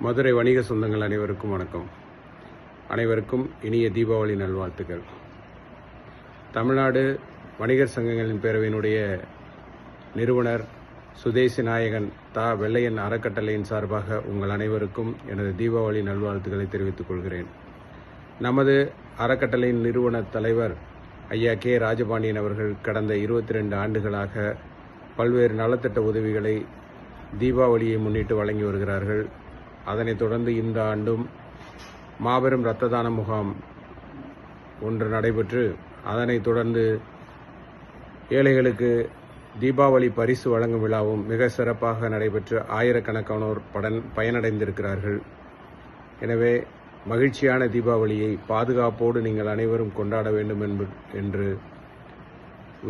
மதுரை வணிக சொந்தங்கள் அனைவருக்கும் வணக்கம். அனைவருக்கும் இனிய தீபாவளி நல்வாழ்த்துக்கள். தமிழ்நாடு வணிகர் சங்கங்களின் பேரவையினுடைய நிறுவனர் சுதேசி நாயகன் தா. வெள்ளையன் அறக்கட்டளையின் சார்பாக உங்கள் அனைவருக்கும் எனது தீபாவளி நல்வாழ்த்துக்களை தெரிவித்துக் கொள்கிறேன். நமது அறக்கட்டளையின் நிறுவன தலைவர் ஐயா கே. ராஜபாண்டியன் அவர்கள் கடந்த இருபத்தி ரெண்டு ஆண்டுகளாக பல்வேறு நலத்திட்ட உதவிகளை தீபாவளியை முன்னிட்டு வழங்கி வருகிறார்கள். அதனைத் தொடர்ந்து இந்த ஆண்டும் மாபெரும் இரத்த தான முகாம் ஒன்று நடைபெற்று அதனைத் தொடர்ந்து ஏழைகளுக்கு தீபாவளி பரிசு வழங்கும் விழாவும் மிக சிறப்பாக நடைபெற்று ஆயிரக்கணக்கானோர் படன் பயனடைந்திருக்கிறார்கள். எனவே மகிழ்ச்சியான தீபாவளியை பாதுகாப்போடு நீங்கள் அனைவரும் கொண்டாட வேண்டும் என்ப- என்று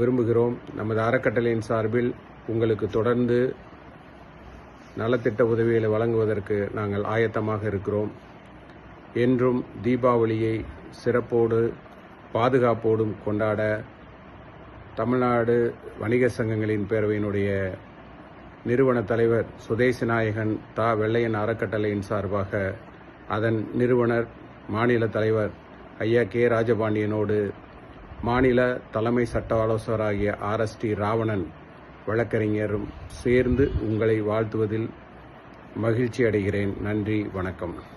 விரும்புகிறோம். நமது அறக்கட்டளையின் சார்பில் உங்களுக்கு தொடர்ந்து நலத்திட்ட உதவிகளை வழங்குவதற்கு நாங்கள் ஆயத்தமாக இருக்கிறோம். என்றும் தீபாவளியை சிறப்போடு பாதுகாப்போடும் கொண்டாட தமிழ்நாடு வணிக சங்கங்களின் பேரவையினுடைய நிறுவன தலைவர் சுதேசி நாயகன் தா. வெள்ளையன் அறக்கட்டளையின் சார்பாக அதன் நிறுவனர் மாநில தலைவர் ஐயா கே. ராஜபாண்டியனோடு மாநில தலைமை சட்ட ஆலோசகராகிய ஆர். எஸ். டி. ராவணன் வழக்கறிஞரும் சேர்ந்து உங்களை வாழ்த்துவதில் மகிழ்ச்சி அடைகிறேன் நன்றி வணக்கம்.